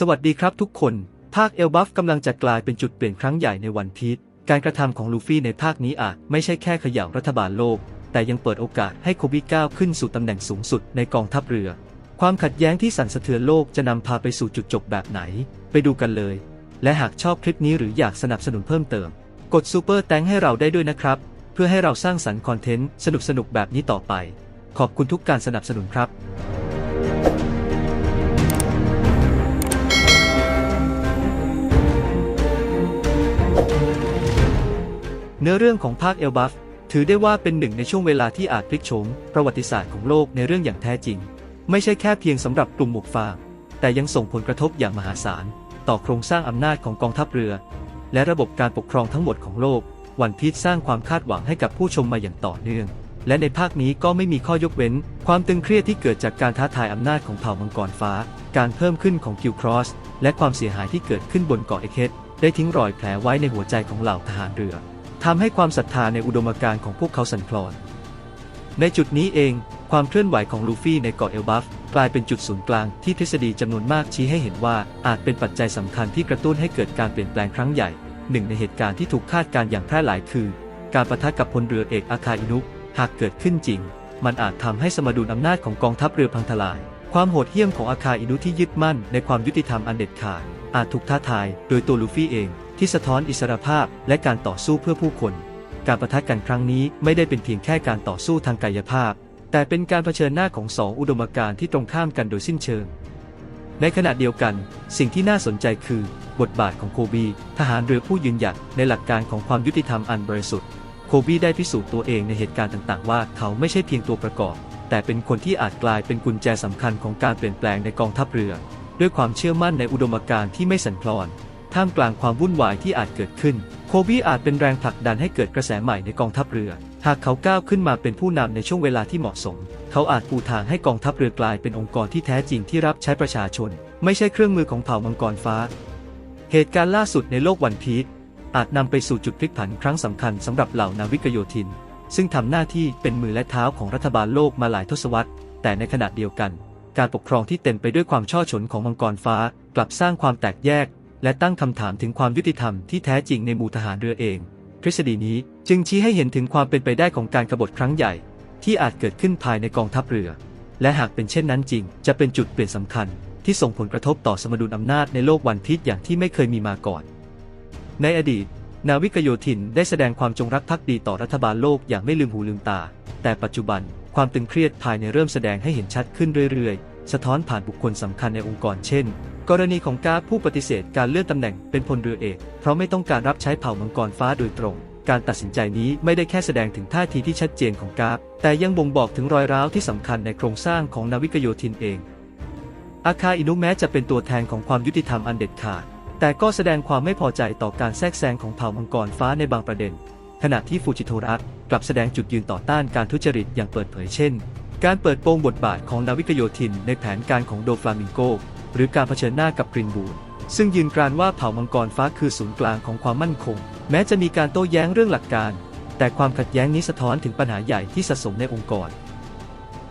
สวัสดีครับทุกคน ภาคเอลบัฟกำลังจะกลายเป็นจุดเปลี่ยนครั้งใหญ่ในวันพีชการกระทำของลูฟี่ในภาคนี้อาจไม่ใช่แค่ขย่ารัฐบาลโลก แต่ยังเปิดโอกาสให้โคบิก้าวขึ้นสู่ตำแหน่งสูงสุดในกองทัพเรือ ความขัดแย้งที่สั่นสะเทือนโลกจะนำพาไปสู่จุดจบแบบไหน ไปดูกันเลย และหากชอบคลิปนี้หรืออยากสนับสนุนเพิ่มเติม กดซูเปอร์แตงให้เราได้ด้วยนะครับ เพื่อให้เราสร้างสรรค์คอนเทนต์สนุกๆแบบนี้ต่อไป ขอบคุณทุกการสนับสนุนครับ เนื้อเรื่องของภาคเอลบัฟถือได้ว่าเป็นหนึ่งในช่วงเวลาที่อาจพลิกโฉมประวัติศาสตร์ของโลกในเรื่องอย่างแท้จริง ไม่ใช่แค่เพียงสำหรับกลุ่มหมวกฟางแต่ยังส่งผลกระทบอย่างมหาศาล ต่อโครงสร้างอำนาจของกองทัพเรือ และระบบการปกครองทั้งหมดของโลก วันพีชสร้างความคาดหวังให้กับผู้ชมมาอย่างต่อเนื่อง และในภาคนี้ก็ไม่มีข้อยกเว้น ความตึงเครียดที่เกิดจากการท้าทายอำนาจของเผ่ามังกรฟ้า การเพิ่มขึ้นของกิลครอสและความเสียหายที่เกิดขึ้นบนเกาะเอเคส ได้ทิ้งรอยแผลไว้ในหัวใจของเหล่าทหารเรือทำให้ความศรัทธาในอุดมการณ์ของพวกเขาสั่นคลอน ในจุดนี้เอง ความเคลื่อนไหวของลูฟี่ในเกาะเอลบัฟกลายเป็นจุดศูนย์กลางที่ทฤษฎีจำนวนมากชี้ให้เห็นว่าอาจเป็นปัจจัยสำคัญที่กระตุ้นให้เกิดการเปลี่ยนแปลงครั้งใหญ่ หนึ่งในเหตุการณ์ที่ถูกคาดการณ์อย่างแพร่หลายคือ การประทะกับพลเรือเอกอาคาอินุหากเกิดขึ้นจริง มันอาจทำให้สมดุลอำนาจของกองทัพเรือพังทลาย ความโหดเหี้ยมของอาคาอินุที่ยึดมั่นในความยุติธรรมอันเด็ดขาด อาจถูกท้าทายโดยตัวลูฟี่เองที่สะท้อนอิสรภาพและการต่อสู้เพื่อผู้คน การประทะกันครั้งนี้ไม่ได้เป็นเพียงแค่การต่อสู้ทางกายภาพ แต่เป็นการเผชิญหน้าของสองอุดมการณ์ที่ตรงข้ามกันโดยสิ้นเชิง ในขณะเดียวกัน สิ่งที่น่าสนใจคือบทบาทของโคบี ทหารเรือผู้ยืนหยัดในหลักการของความยุติธรรมอันบริสุทธิ์ โคบีได้พิสูจน์ตัวเองในเหตุการณ์ต่างๆ ว่าเขาไม่ใช่เพียงตัวประกอบ แต่เป็นคนที่อาจกลายเป็นกุญแจสำคัญของการเปลี่ยนแปลงในกองทัพเรือ ด้วยความเชื่อมั่นในอุดมการณ์ที่ไม่สั่นคลอน ท่ามกลางความวุ่นวายที่อาจเกิดขึ้น โคบี้อาจเป็นแรงผลักดันให้เกิดกระแสใหม่ในกองทัพเรือ หากเขาก้าวขึ้นมาเป็นผู้นำในช่วงเวลาที่เหมาะสม เขาอาจปูทางให้กองทัพเรือกลายเป็นองค์กรที่แท้จริงที่รับใช้ประชาชน ไม่ใช่เครื่องมือของเผ่ามังกรฟ้า เหตุการณ์ล่าสุดในโลกวันพีชอาจนำไปสู่จุดพลิกผันครั้งสำคัญสำหรับเหล่านาวิกโยธิน ซึ่งทำหน้าที่เป็นมือและเท้าของรัฐบาลโลกมาหลายทศวรรษ แต่ในขณะเดียวกัน การปกครองที่เต็มไปด้วยความช่อฉนของมังกรฟ้า กลับสร้างความแตกแยก และตั้งคำถามถึงความยุติธรรมที่แท้จริงในหมู่ทหารเรือเอง ทฤษฎีนี้จึงชี้ให้เห็นถึงความเป็นไปได้ของการกบฏครั้งใหญ่ ที่อาจเกิดขึ้นภายในกองทัพเรือ และหากเป็นเช่นนั้นจริง จะเป็นจุดเปลี่ยนสำคัญ ที่ส่งผลกระทบต่อสมดุลอำนาจในโลกวันพีชอย่างที่ไม่เคยมีมาก่อน ในอดีต นาวิกโยธินได้แสดงความจงรักภักดีต่อรัฐบาลโลกอย่างไม่ลืมหูลืมตา แต่ปัจจุบัน ความตึงเครียดภายในเริ่มแสดงให้เห็นชัดขึ้นเรื่อยๆ สะท้อนผ่านบุคคลสำคัญในองค์กรเช่น กรณีของกาผู้ปฏิเสธการเลื่อนตำแหน่งเป็นพลเรือเอก เพราะไม่ต้องการรับใช้เผ่ามังกรฟ้าโดยตรง การตัดสินใจนี้ไม่ได้แค่แสดงถึงท่าทีที่ชัดเจนของกาแต่ยังบ่งบอกถึงรอยร้าวที่สำคัญในโครงสร้างของนาวิกโยธินเอง อาคาอินุแม้จะเป็นตัวแทนของความยุติธรรมอันเด็ดขาด แต่ก็แสดงความไม่พอใจต่อการแทรกแซงของเผ่ามังกรฟ้าในบางประเด็น ขณะที่ฟูจิโทระ กลับแสดงจุดยืนต่อต้านการทุจริตอย่างเปิดเผยเช่น การเปิดโปงบทบาทของนาวิกโยธินในแผนการของโดฟลามิงโก หรือการเผชิญหน้ากับกรีนบูนซึ่งยืนกรานว่าเผ่ามังกรฟ้าคือศูนย์กลางของความมั่นคง แม้จะมีการโต้แย้งเรื่องหลักการ แต่ความขัดแย้งนี้สะท้อนถึงปัญหาใหญ่ที่สะสมในองค์กร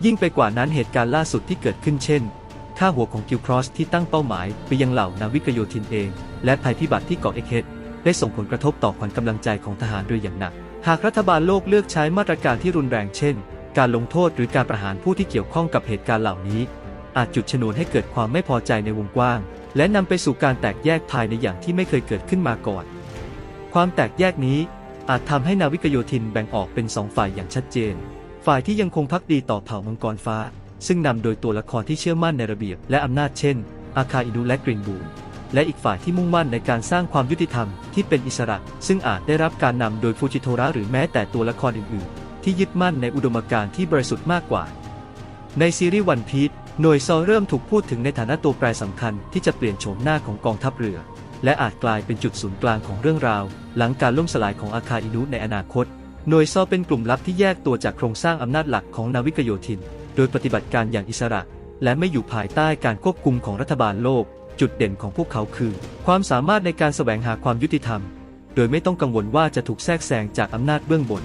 ยิ่งไปกว่านั้นเหตุการณ์ล่าสุดที่เกิดขึ้นเช่นค่าหัวของกิลครอสที่ตั้งเป้าหมายไปยังเหล่านาวิกโยธินเอง และภัยพิบัติที่เกาะเอเคสได้ส่งผลกระทบต่อขวัญกำลังใจของทหารเรืออย่างหนัก หากรัฐบาลโลกเลือกใช้มาตรการที่รุนแรงเช่น การลงโทษหรือการประหารผู้ที่เกี่ยวข้องกับเหตุการณ์เหล่านี้ อาจจุดชนวนให้เกิดความไม่พอใจในวงกว้าง และนำไปสู่การแตกแยกภายในอย่างที่ไม่เคยเกิดขึ้นมาก่อน ความแตกแยกนี้อาจทำให้นาวิกโยธินแบ่งออกเป็นสองฝ่ายอย่างชัดเจน ฝ่ายที่ยังคงพักดีต่อเผ่ามังกรฟ้า ซึ่งนำโดยตัวละครที่เชื่อมั่นในระเบียบและอำนาจเช่น อาคาอินุและกรีนบูน และอีกฝ่ายที่มุ่งมั่นในการสร้างความยุติธรรมที่เป็นอิสระ ซึ่งอาจได้รับการนำโดยฟูจิโทระหรือแม้แต่ตัวละครอื่น ๆ ที่ยึดมั่นในอุดมการณ์ที่บริสุทธิ์มากกว่า ในซีรีส์วันพีชหน่วยซอเริ่มถูกพูดถึงในฐานะตัวแปรสำคัญที่จะเปลี่ยนโฉมหน้าของกองทัพเรือ และอาจกลายเป็นจุดศูนย์กลางของเรื่องราว หลังการล่มสลายของอาคาอินุในอนาคตหน่วยซอเป็นกลุ่มลับที่แยกตัวจากโครงสร้างอำนาจหลักของนาวิกโยธิน โดยปฏิบัติการอย่างอิสระ และไม่อยู่ภายใต้การควบคุมของรัฐบาลโลก จุดเด่นของพวกเขาคือ ความสามารถในการแสวงหาความยุติธรรม โดยไม่ต้องกังวลว่าจะถูกแทรกแซงจากอำนาจเบื้องบน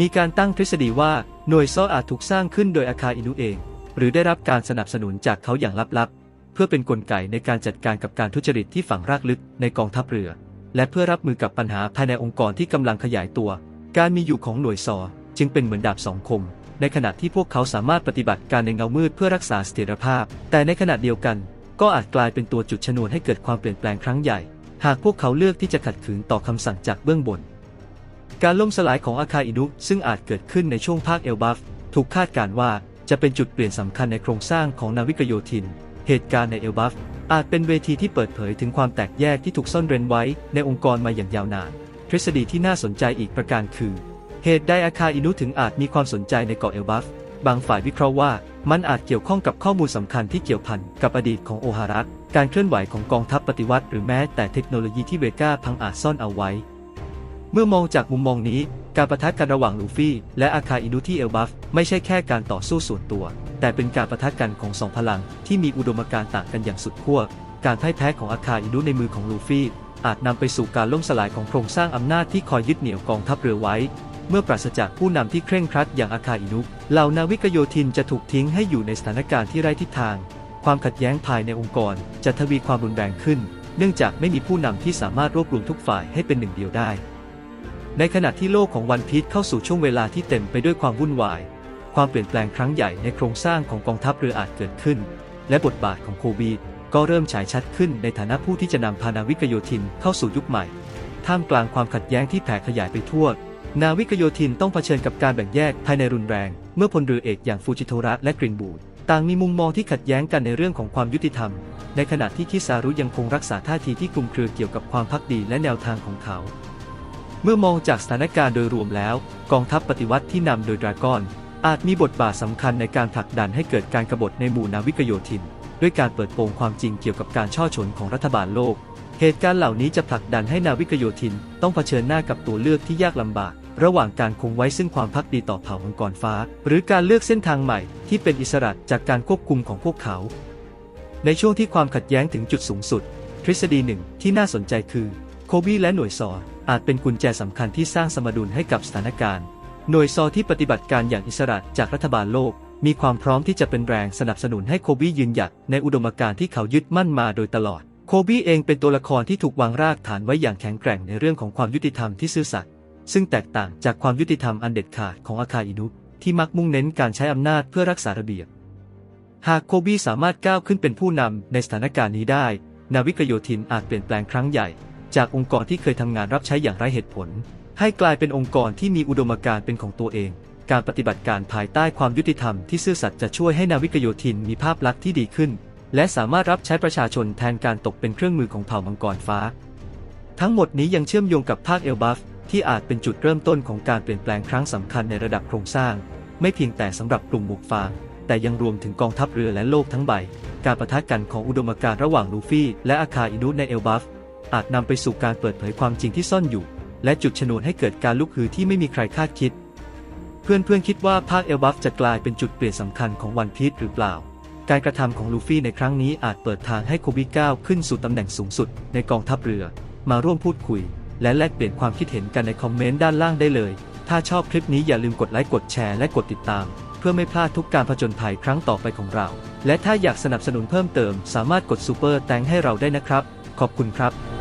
มีการตั้งทฤษฎีว่าหน่วยซออาจถูกสร้างขึ้นโดยอาคาอินุเอง หรือได้รับการสนับสนุนจากเขาอย่างลับๆ เพื่อเป็นกลไกในการจัดการกับการทุจริตที่ฝังรากลึกในกองทัพเรือ และเพื่อรับมือกับปัญหาภายในองค์กรที่กำลังขยายตัว การมีอยู่ของหน่วยซอจึงเป็นเหมือนดาบสองคมในขณะที่พวกเขาสามารถปฏิบัติการในเงามืดเพื่อรักษาเสถียรภาพ แต่ในขณะเดียวกัน ก็อาจกลายเป็นตัวจุดชนวนให้เกิดความเปลี่ยนแปลงครั้งใหญ่ หากพวกเขาเลือกที่จะขัดขืนต่อคำสั่งจากเบื้องบน การล่มสลายของอาคาอินุซึ่งอาจเกิดขึ้นในช่วงภาคเอลบัฟถูกคาดการว่าจะเป็นจุดเปลี่ยนสำคัญในโครงสร้างของนาวิกโยธิน เหตุการณ์ในเอลบัฟอาจเป็นเวทีที่เปิดเผยถึงความแตกแยกที่ถูกซ่อนเร้นไว้ในองค์กรมาอย่างยาวนาน ทฤษฎีที่น่าสนใจอีกประการคือ เหตุใดอาคาอินุถึงอาจมีความสนใจในเกาะเอลบัฟ บางฝ่ายวิเคราะห์ว่ามันอาจเกี่ยวข้องกับข้อมูลสำคัญที่เกี่ยวพันกับอดีตของโอฮารักการเคลื่อนไหวของกองทัพปฏิวัติ หรือแม้แต่เทคโนโลยีที่เวก้าพังอาจซ่อนเอาไว้ เมื่อมองจากมุมมองนี้ การประทะกันระหว่างลูฟี่ และอาคาอินุที่เอลบัฟไม่ใช่แค่การต่อสู้ส่วนตัว แต่เป็นการประทะกันของสองพลังที่มีอุดมการณ์ต่างกันอย่างสุดขั้วการพ่ายแพ้ของอาคาอินุในมือของลูฟี่อาจนำไปสู่การล่มสลายของโครงสร้างอำนาจที่คอยยึดเหนี่ยวกองทัพเรือไว้ เมื่อปราศจากผู้นำที่เคร่งครัดอย่างอาคาอินุเหล่านาวิกโยธินจะถูกทิ้งให้อยู่ในสถานการณ์ที่ไร้ทิศทาง ความขัดแย้งภายในองค์กรจะทวีความรุนแรงขึ้น เนื่องจากไม่มีผู้นำที่สามารถรวบรวมทุกฝ่ายให้เป็นหนึ่งเดียวได้ ในขณะที่โลกของวันพีชเข้าสู่ช่วงเวลาที่เต็มไปด้วยความวุ่นวาย ความเปลี่ยนแปลงครั้งใหญ่ในโครงสร้างของกองทัพเรืออาจเกิดขึ้น และบทบาทของโคบีก็เริ่มฉายชัดขึ้นในฐานะผู้ที่จะนำพานาวิกโยธินเข้าสู่ยุคใหม่ ท่ามกลางความขัดแย้งที่แผ่ขยายไปทั่ว นาวิกโยธินต้องเผชิญกับการแบ่งแยกภายในรุนแรง เมื่อพลเรือเอกอย่างฟูจิโทระและกรินบูดต่างมีมุมมองที่ขัดแย้งกันในเรื่องของความยุติธรรม ในขณะที่คิซารุยังคงรักษาท่าทีที่คลุมเครือเกี่ยวกับความพักดีและแนวทางของเขา เมื่อมองจากสถานการณ์โดยรวมแล้ว กองทัพปฏิวัติที่นำโดยดราก้อน อาจมีบทบาทสำคัญในการผลักดันให้เกิดการกบฏในหมู่นาวิกโยธิน ด้วยการเปิดโปงความจริงเกี่ยวกับการช่อฉนของรัฐบาลโลก เหตุการณ์เหล่านี้จะผลักดันให้นาวิกโยธินต้องเผชิญหน้ากับตัวเลือกที่ยากลำบาก ระหว่างการคงไว้ซึ่งความพักดีต่อเผ่ามังกรฟ้า หรือการเลือกเส้นทางใหม่ที่เป็นอิสระจากการควบคุมของพวกเขา ในช่วงที่ความขัดแย้งถึงจุดสูงสุด ทฤษฎีหนึ่งที่น่าสนใจคือโคบีและหน่วยซออาจเป็นกุญแจสำคัญที่สร้างสมดุลให้กับสถานการณ์ หน่วยซอที่ปฏิบัติการอย่างอิสระจากรัฐบาลโลก มีความพร้อมที่จะเป็นแรงสนับสนุนให้โคบียืนหยัดในอุดมการณ์ที่เขายึดมั่นมาโดยตลอด โคบีเองเป็นตัวละครที่ถูกวางรากฐานไว้อย่างแข็งแกร่งในเรื่องของความยุติธรรมที่ซื่อสัตย์ ซึ่งแตกต่างจากความยุติธรรมอันเด็ดขาดของอาคาอินุที่มักมุ่งเน้นการใช้อำนาจเพื่อรักษาระเบียบ หากโคบีสามารถก้าวขึ้นเป็นผู้นำในสถานการณ์นี้ได้ นาวิกโยธินอาจเปลี่ยนแปลงครั้งใหญ่ จากองค์กรที่เคยทำงานรับใช้อย่างไร้เหตุผล ให้กลายเป็นองค์กรที่มีอุดมการณ์เป็นของตัวเอง การปฏิบัติการภายใต้ความยุติธรรมที่ซื่อสัตย์จะช่วยให้นาวิกโยธินมีภาพลักษณ์ที่ดีขึ้น และสามารถรับใช้ประชาชนแทนการตกเป็นเครื่องมือของเผ่ามังกรฟ้า ทั้งหมดนี้ยังเชื่อมโยงกับภาคเอลบัฟ ที่อาจเป็นจุดเริ่มต้นของการเปลี่ยนแปลงครั้งสำคัญในระดับโครงสร้าง ไม่เพียงแต่สำหรับกลุ่มหมวกฟางแต่ยังรวมถึงกองทัพเรือและโลกทั้งใบ การประทะกันของอุดมการณ์ระหว่างลูฟี่และอาคาอินุในเอลบัฟ อาจนำไปสู่การเปิดเผยความจริงที่ซ่อนอยู่ และจุดชนวนให้เกิดการลุกฮือที่ไม่มีใครคาดคิด เพื่อนๆคิดว่าภาคเอลบัฟจะกลายเป็นจุดเปลี่ยนสำคัญของวันพีชหรือเปล่า การกระทำของลูฟี่ในครั้งนี้อาจเปิดทางให้โคบิก้าวขึ้นสู่ตำแหน่งสูงสุดในกองทัพเรือ มาร่วมพูดคุย และแลกเปลี่ยนความคิดเห็นกันในคอมเมนต์ด้านล่างได้เลย ถ้าชอบคลิปนี้อย่าลืมกดไลค์กดแชร์และกดติดตาม เพื่อไม่พลาดทุกการผจญภัยครั้งต่อไปของเรา และถ้าอยากสนับสนุนเพิ่มเติม สามารถกดซูเปอร์แตงให้เราได้นะครับ ขอบคุณครับ